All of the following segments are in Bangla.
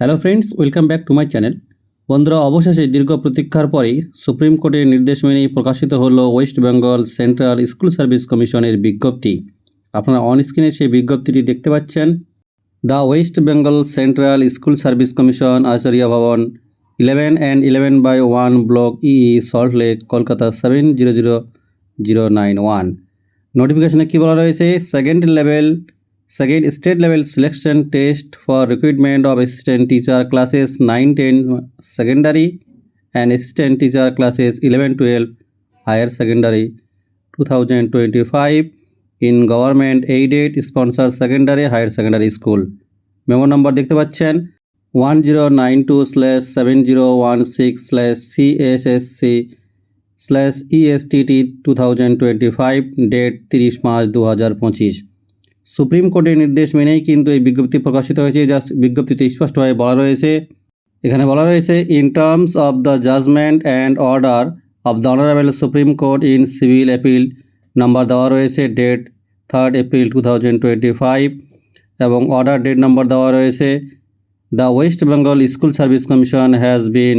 Hello friends welcome back to my channel বন্ধুরা, অবশেষে দীর্ঘ প্রতীক্ষার পরেই সুপ্রিম কোর্টের নির্দেশ মেনেই প্রকাশিত হলো West Bengal central school service কমিশনের বিজ্ঞপ্তি। আপনারা অন স্ক্রিনে সেই বিজ্ঞপ্তিটি দেখতে পাচ্ছেন। The West Bengal central school service commission Acharya Bhavan eleven and eleven by one block E Salt Lake Kolkata seven zero zero zero nine one নোটিফিকেশনে কী বলা রয়েছে? Second level second state level selection test for recruitment of assistant teacher classes nine ten secondary and assistant teacher classes eleven twelve higher secondary two thousand twenty five in government aided sponsor secondary higher secondary school memo number দেখতে পাচ্ছেন one zero nine two slash seven zero one six slash CSSC slash ESTT two thousand twenty five date তিরিশ পাঁচ দু হাজার পঁচিশ। সুপ্রিম কোর্টের নির্দেশ মেনেই কিন্তু এই বিজ্ঞপ্তি প্রকাশিত হয়েছে, যা বিজ্ঞপ্তিতে স্পষ্টভাবে বলা রয়েছে। এখানে বলা রয়েছে, in terms of the judgment and order of the honourable supreme court in civil appeal number দেওয়া রয়েছে, date third April two thousand twenty five, এবং অর্ডার ডেট নাম্বার দেওয়া রয়েছে, the West Bengal school service commission has been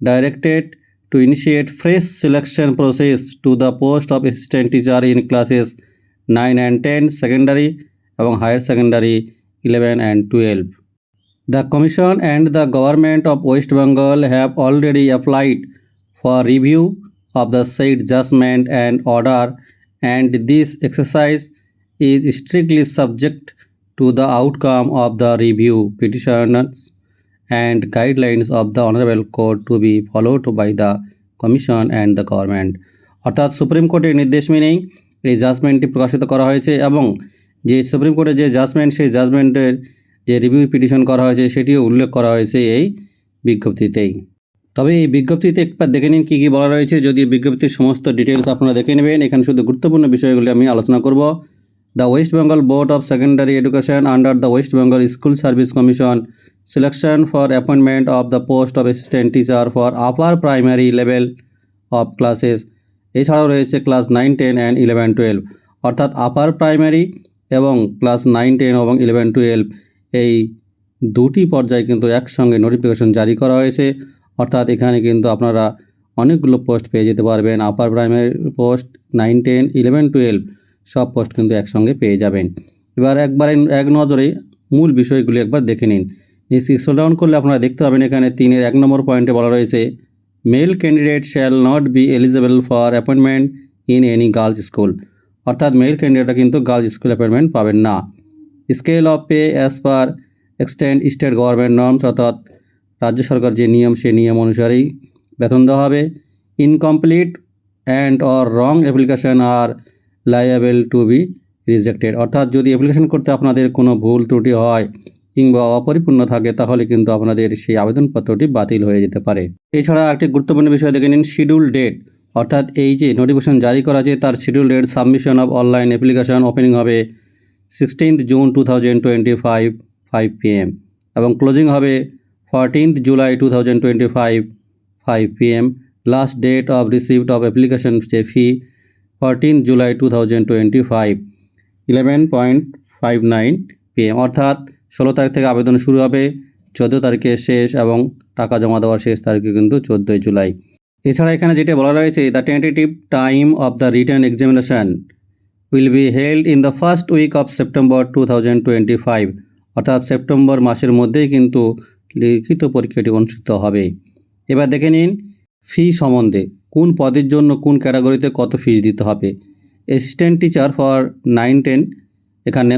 directed to initiate fresh selection process to the post of assistant teacher in classes 9 and 10 secondary এবং higher secondary eleven and twelve. The commission and the government of West Bengal have already applied for review of the said judgment and order and this exercise is strictly subject to the outcome of the review petitioners and guidelines of the honourable court to be followed by the commission and the government অর্থাৎ সুপ্রিম কোর্টের নির্দেশ মেনেই এই জাজমেন্টটি প্রকাশিত করা হয়েছে এবং যে সুপ্রিম কোর্টের যে জাজমেন্ট সেই জাজমেন্টের যে রিভিউ পিটিশন করা হয়েছে, সেটিও উল্লেখ করা হয়েছে এই বিজ্ঞপ্তিতেই। তবে এই বিজ্ঞপ্তিতে একবার দেখে নিন কী কী বলা রয়েছে। যদি বিজ্ঞপ্তির সমস্ত ডিটেলস আপনারা দেখে নেবেন, এখানে শুধু গুরুত্বপূর্ণ বিষয়গুলি আমি আলোচনা করব। The West Bengal board of secondary education under the West Bengal school service commission selection for appointment of the post of assistant teacher for upper primary level of classes এছাড়াও রয়েছে class nine ten and eleven twelve অর্থাৎ আপার প্রাইমারি এবং ক্লাস নাইন, টেন এবং ইলেভেন, টুয়েলভ এই দুটি পর্যায়ে কিন্তু একসঙ্গে নোটিফিকেশন জারি করা হয়েছে। অর্থাৎ এখানে কিন্তু আপনারা অনেকগুলো পোস্ট পেয়ে যেতে পারবেন। Upper primary post nine ten eleven twelve সব পোস্ট কিন্তু একসঙ্গে পেয়ে যাবেন। এবার একবারে এক নজরে মূল বিষয়গুলি একবার দেখে নিন। স্ক্রল ডাউন করলে আপনারা দেখতে পাবেন এখানে তিনের এক নম্বর পয়েন্টে বলা রয়েছে male candidate shall not be eligible for appointment in any girls school অর্থাৎ মেল ক্যান্ডিডেটরা কিন্তু গার্লস স্কুল অ্যাপয়েন্টমেন্ট পাবেন না। Scale of pay as per extant state government norms অর্থাৎ রাজ্য সরকার যে নিয়ম, সেই নিয়ম অনুসারেই বেতন দেওয়া হবে। Incomplete and or wrong application are liable to be rejected অর্থাৎ যদি অ্যাপ্লিকেশন করতে আপনাদের কোনো ভুল ত্রুটি হয় কিংবা অপরিপূর্ণ থাকে, তাহলে কিন্তু আপনাদের সেই আবেদনপত্রটি বাতিল হয়ে যেতে পারে। এছাড়া একটি গুরুত্বপূর্ণ বিষয় দেখে নিন শিডিউল ডেট অর্থাৎ এই যে নোটিফিকেশন জারি করা আছে তার schedule date submission of online application opening হবে sixteenth June two thousand twenty five five PM এবং ক্লোজিং হবে fourteenth July two thousand twenty five five PM last date of receipt of application যে fee fourteen July two thousand twenty five eleven point five nine PM অর্থাৎ ষোলো তারিখ থেকে আবেদন শুরু হবে, চোদ্দ তারিখে শেষ এবং টাকা জমা দেওয়ার শেষ তারিখে কিন্তু চোদ্দোই জুলাই। এছাড়া এখানে যেটা বলা রয়েছে the tentative time of the written examination will be held in the first week of September two thousand twenty five অর্থাৎ সেপ্টেম্বর মাসের মধ্যেই কিন্তু লিখিত পরীক্ষাটি অনুষ্ঠিত হবে। এবার দেখে নিন ফি সম্বন্ধে কোন পদের জন্য কোন ক্যাটাগরিতে কত ফিস দিতে হবে। Assistant teacher for nine ten এখানে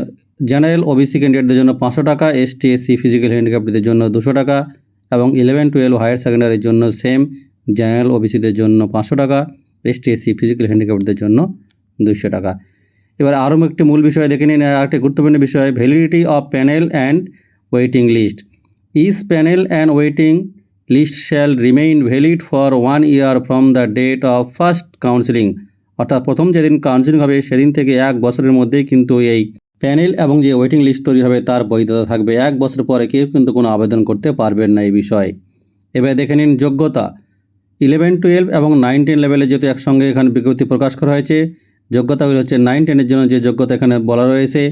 জেনারেল ওবিসি ক্যান্ডিডেটদের জন্য পাঁচশো টাকা এস এসটি এসসি ফিজিক্যাল হ্যান্ডিক্যাপ্টদের জন্য দুশো টাকা, এবং ইলেভেন টুয়েলভ হায়ার সেকেন্ডারির জন্য সেম জেনারেল ওবিসিদের জন্য পাঁচশো টাকা এসটি এসসি ফিজিক্যাল হ্যান্ডিক্যাপ্টদের জন্য দুশো টাকা। এবার আরও একটি মূল বিষয় দেখে নিন, আর একটি গুরুত্বপূর্ণ বিষয় validity of panel and waiting list is panel and waiting list shall remain valid for one year from the date of first counselling অর্থাৎ প্রথম যেদিন কাউন্সিলিং হবে, সেদিন থেকে এক বছরের মধ্যেই কিন্তু এই প্যানেল এবং যে ওয়েটিং লিস্ট তৈরি হবে, তার বৈধতা থাকবে। এক বছর পরে কেউ কিন্তু কোনো আবেদন করতে পারবেন না এই বিষয়ে। এবার দেখে নিন যোগ্যতা। ইলেভেন, টুয়েলভ এবং নাইন টেন লেভেলে যেহেতু একসঙ্গে এখানে বিজ্ঞপ্তি প্রকাশ করা হয়েছে যোগ্যতাগুলি হচ্ছে নাইন টেনের জন্য যে যোগ্যতা এখানে বলা রয়েছে,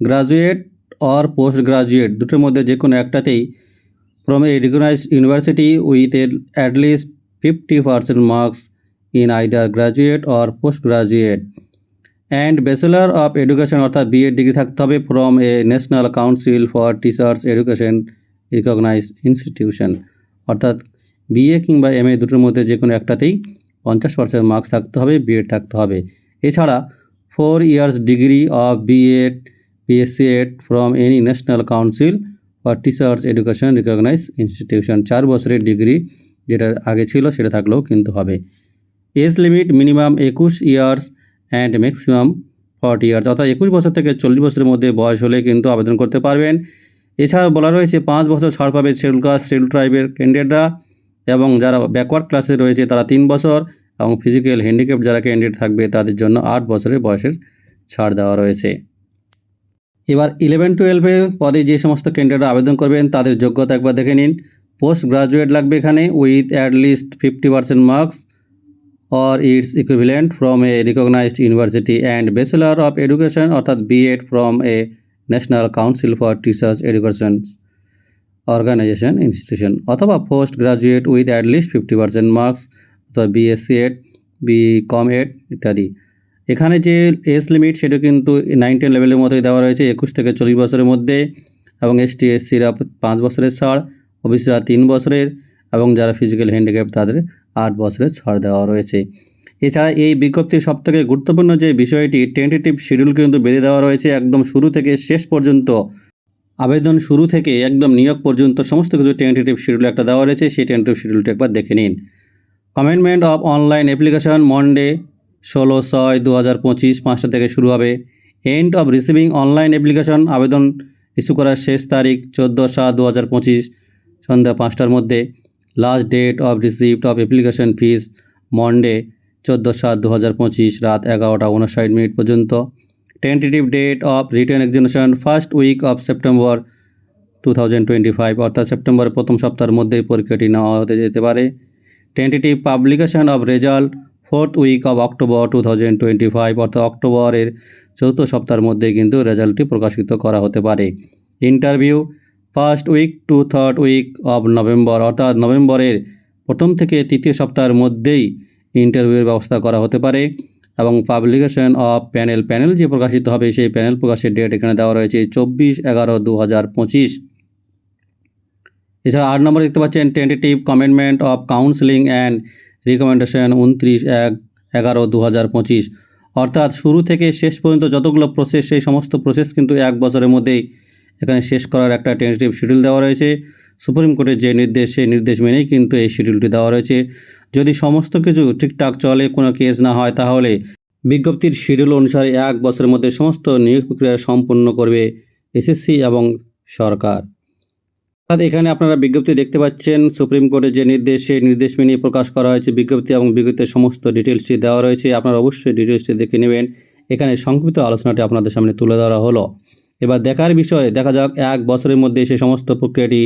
গ্রাজুয়েট অর পোস্ট গ্রাজুয়েট দুটোর মধ্যে যে কোনো একটাতেই। from a recognized university with a- at least 50% marks in either graduate or postgraduate. And bachelor of education অর্থাৎ বিএড ডিগ্রি থাকতে হবে from a national council for teachers education recognise institution অর্থাৎ বিএ কিংবা এম এ দুটোর মধ্যে যে কোনো একটাতেই পঞ্চাশ পার্সেন্ট মার্কস থাকতে হবে বিএড থাকতে হবে। এছাড়া four years degree of BEd BSc Ed from any national council for teachers education recognise institution চার বছরের ডিগ্রি যেটা আগে ছিল সেটা থাকলেও কিন্তু হবে। এজ লিমিট মিনিমাম একুশ years and maximum forty years অর্থাৎ একুশ বছর থেকে চল্লিশ বছরের মধ্যে বয়স হলে কিন্তু আবেদন করতে পারবেন। এছাড়া বলা রয়েছে, পাঁচ বছর ছাড় পাবে শিডিউল কাস্ট শিডিউল ট্রাইবের ক্যান্ডিডেটরা এবং যারা ব্যাকওয়ার্ড ক্লাসে রয়েছে, তারা তিন বছর এবং ফিজিক্যাল হ্যান্ডিক্যাপ যারা ক্যান্ডিডেট থাকবে, তাদের জন্য আট বছরের বয়সের ছাড় দেওয়া রয়েছে। এবার ইলেভেন টুয়েলভে পদে যে সমস্ত ক্যান্ডিডেটরা আবেদন করবেন, তাদের যোগ্যতা একবার দেখে নিন। পোস্ট গ্রাজুয়েট লাগবে এখানে with at least fifty percent marks or its equivalent from a recognised university and bachelor of education, অর্থাৎ BEd from a national council for teachers education organization institution অথবা post graduate with at least fifty percent marks অথবা BSc Ed B Com Ed ইত্যাদি। এখানে যে এজ লিমিট সেটা কিন্তু নাইনটিন লেভেলের মতোই দেওয়া রয়েছে, একুশ থেকে চল্লিশ বছরের মধ্যে, এবং এসটি এসসিরা পাঁচ বছরের ছাড় ওবিসিরা তিন বছরের, এবং যারা ফিজিক্যাল হ্যান্ডিক্যাপ তাদের আট বছরের ছাড় দেওয়া রয়েছে। এছাড়া এই বিজ্ঞপ্তির সবথেকে গুরুত্বপূর্ণ যে বিষয়টি টেন্টেটিভ শিডিউল কিন্তু বেঁধে দেওয়া রয়েছে একদম শুরু থেকে শেষ পর্যন্ত। আবেদন শুরু থেকে একদম নিয়োগ পর্যন্ত সমস্ত কিছু টেন্টেটিভ শিডিউল একটা দেওয়া রয়েছে, সেই টেন্টেটিভ শিডিউলটা একবার দেখে নিন। Commencement of online application Monday ষোলো ছয় দু হাজার পঁচিশ, পাঁচটা থেকে শুরু হবে। End of receiving online application আবেদন ইস্যু করার শেষ তারিখ চোদ্দ সাত দু হাজার পঁচিশ, সন্ধ্যা পাঁচটার মধ্যে। Last date of receipt of application fees Monday চোদ্দ সাত দু হাজার পঁচিশ, রাত এগারোটা উনষাট মিনিট পর্যন্ত। Tentative date of written examination first week of September two thousand twenty five অর্থাৎ সেপ্টেম্বরের প্রথম সপ্তাহের মধ্যেই পরীক্ষাটি নেওয়া হতে যেতে পারে। Tentative publication of result fourth week of October two thousand twenty five অর্থাৎ অক্টোবরের চৌথ সপ্তাহের মধ্যে কিন্তু রেজাল্টটি প্রকাশিত করা হতে পারে। Interview first week to third week of November অর্থাৎ নভেম্বরের প্রথম থেকে তৃতীয় সপ্তাহের মধ্যেই ইন্টারভিউয়ের ব্যবস্থা করা হতে পারে। এবং পাবলিকেশন অফ প্যানেল প্যানেল যে প্রকাশিত হবে সেই প্যানেল প্রকাশের ডেট এখানে দেওয়া রয়েছে চব্বিশ এগারো দু হাজার পঁচিশ। এছাড়া আট নম্বর দেখতে পাচ্ছেন tentative commencement of counselling and recommendation উনত্রিশ এক এগারো দু হাজার পঁচিশ। অর্থাৎ শুরু থেকে শেষ পর্যন্ত যতগুলো প্রসেস সেই সমস্ত প্রসেস কিন্তু এক বছরের মধ্যেই এখানে শেষ করার একটা টেন্টেটিভ শিডিউল দেওয়া রয়েছে। সুপ্রিম কোর্টের যে নির্দেশ, সেই নির্দেশ মেনেই কিন্তু এই শিডিউলটি দেওয়া রয়েছে। যদি সমস্ত কিছু ঠিকঠাক চলে, কোনো কেস না হয়, তাহলে বিজ্ঞপ্তির শিডিউল অনুসারে এক বছরের মধ্যে সমস্ত নিয়োগ প্রক্রিয়া সম্পন্ন করবে এসএসসি এবং সরকার। অর্থাৎ এখানে আপনারা বিজ্ঞপ্তি দেখতে পাচ্ছেন, সুপ্রিম কোর্টের যে নির্দেশ, সেই নির্দেশ মেনে প্রকাশ করা হয়েছে। বিজ্ঞপ্তি এবং বিজ্ঞপ্তির সমস্ত ডিটেলসটি দেওয়া রয়েছে। আপনারা অবশ্যই ডিটেলসটি দেখে নেবেন। এখানে সংক্ষিপ্ত আলোচনাটি আপনাদের সামনে তুলে ধরা হলো। এবার দেখার বিষয়ে, দেখা যাক এক বছরের মধ্যে সে সমস্ত প্রক্রিয়াটি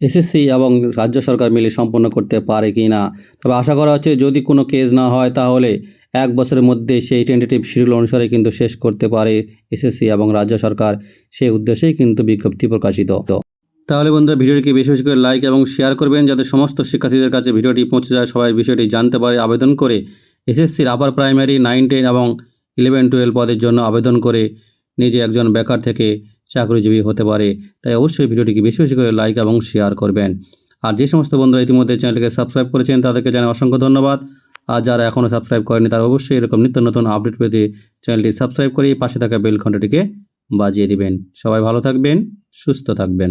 এসএসসি এবং রাজ্য সরকার মিলে সম্পন্ন করতে পারে কি না? তবে আশা করা হচ্ছে যদি কোনো কেস না হয় তাহলে এক বছরের মধ্যে সেই টেন্টেটিভ শিডিউল অনুসারে কিন্তু শেষ করতে পারে এসএসসি এবং রাজ্য সরকার। সেই উদ্দেশ্যেই কিন্তু বিজ্ঞপ্তি প্রকাশিত। তাহলে বন্ধুরা, ভিডিওটিকে বেশি বেশি করে লাইক এবং শেয়ার করবেন যাতে সমস্ত শিক্ষার্থীদের কাছে ভিডিওটি পৌঁছে যায়। সবাই বিষয়টি জানতে পারে, আবেদন করে এসএসসির আপার প্রাইমারি নাইন টেন এবং ইলেভেন টুয়েলভ পদের জন্য আবেদন করে নিজে একজন বেকার থেকে চাকরিজীবী হতে পারে। তাই অবশ্যই ভিডিওটিকে বেশি বেশি করে লাইক এবং শেয়ার করবেন। আর যে সমস্ত বন্ধুরা ইতিমধ্যে চ্যানেলকে সাবস্ক্রাইব করেছেন, তাদেরকে জানাই অসংখ্য ধন্যবাদ। আর যারা এখনও সাবস্ক্রাইব করেনি তারা অবশ্যই এরকম নিত্য নতুন আপডেট পেতে চ্যানেলটি সাবস্ক্রাইব করে পাশে থাকা বেল ঘন্টাটিকে বাজিয়ে দিবেন। সবাই ভালো থাকবেন, সুস্থ থাকবেন।